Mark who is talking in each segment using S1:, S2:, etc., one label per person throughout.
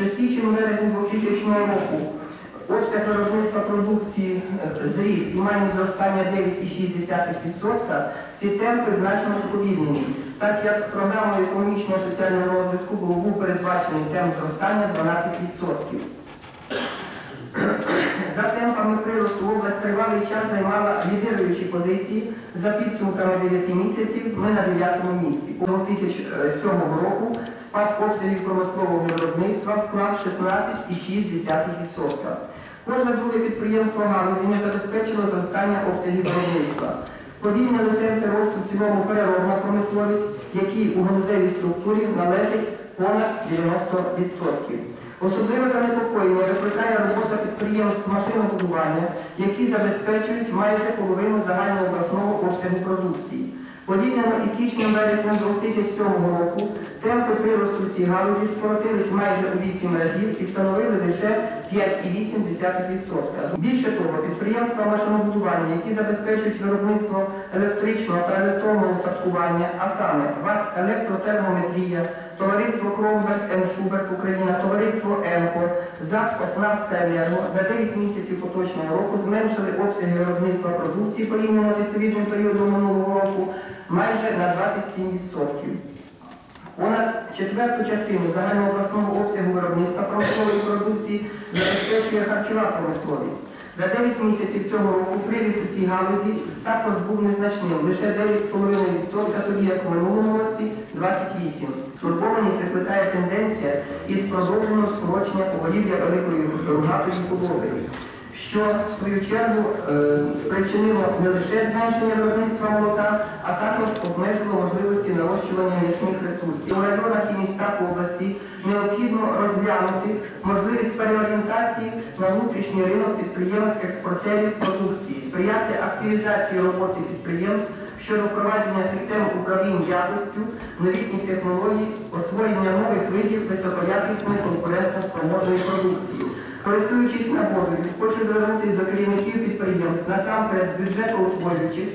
S1: що січень-вересень 2000 року. Обсяг виробництва продукції е, зріс і має зростання 9,6%, ці темпи значно сповільнені, так як програмою економічного соціального розвитку був передбачений темп зростання 12%. За темпами приросту область тривалий час займала лідируючі позиції. За підсумками 9 місяців ми на 9 місці. У 2007 року спад обсягів промислового виробництва склав 16,6%. Кожне друге підприємство галузі не забезпечило зростання обсягів виробництва. Сповільнили темпи росту в цілому переробна промисловість, якій у галузевій структурі належить понад 90%. Особливе занепокоєння викликає робота підприємств машинобудування, які забезпечують майже половину загального обласного обсягу продукції. Порівняно із січнем вереснем 2007 року темпи приросту цій галузі скоротились майже у 8 разів і становили лише 5,8%. Більше того, підприємства машинобудування, які забезпечують виробництво електричного та електронного устаткування, а саме електротермометрія, товариство Кромберг М. Шуберг Україна, товариство Енкор, ЗАК Оснастка Енерго за 9 місяців поточного року зменшили обсяги виробництва продукції порівняно з відповідним періодом минулого року майже на 27%. Понад четверту частину загального обласного обсягу виробництва промислової продукції забезпечує харчова промисловість. За 9 місяців цього року приріст у цій галузі також був незначним, лише 9,5%, тоді як в минулому році 28%. Турбованість викликає тенденція із продовженням скорочення поголів'я великої рогатої худоби що в свою чергу е, спричинило не лише зменшення виробництва молока, а також обмежило можливості нарощування м'ясних ресурсів. У районах і містах області необхідно розглянути можливість переорієнтації на внутрішній ринок підприємств експортерів продукції, сприяти активізації роботи підприємств щодо впровадження систем управління якістю, новітніх технологій, освоєння нових видів високоякісної конкурентно спроможної продукції. Користуючись нагодою, хочу звернутися до керівників підприємств насамперед бюджетоутворюючих.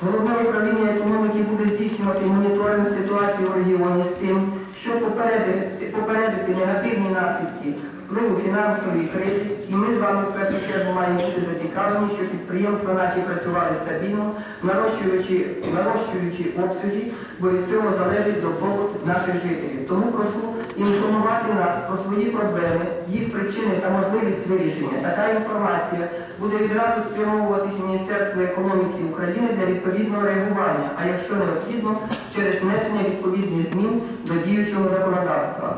S1: Головне управління економіки буде здійснювати моніторинг ситуації в регіоні з тим, щоб попередити, попередити негативні наслідки впливу фінансової кризи. І ми з вами в першу чергу маємо бути зацікавлені, щоб підприємства наші працювали стабільно, нарощуючи, нарощуючи обсяги, бо від цього залежить добробут наших жителів. Тому прошу інформувати нас про свої проблеми, їх причини та можливість вирішення. Така інформація буде відразу спрямовуватися Міністерству економіки України для відповідного реагування, а якщо необхідно, через внесення відповідних змін до діючого законодавства.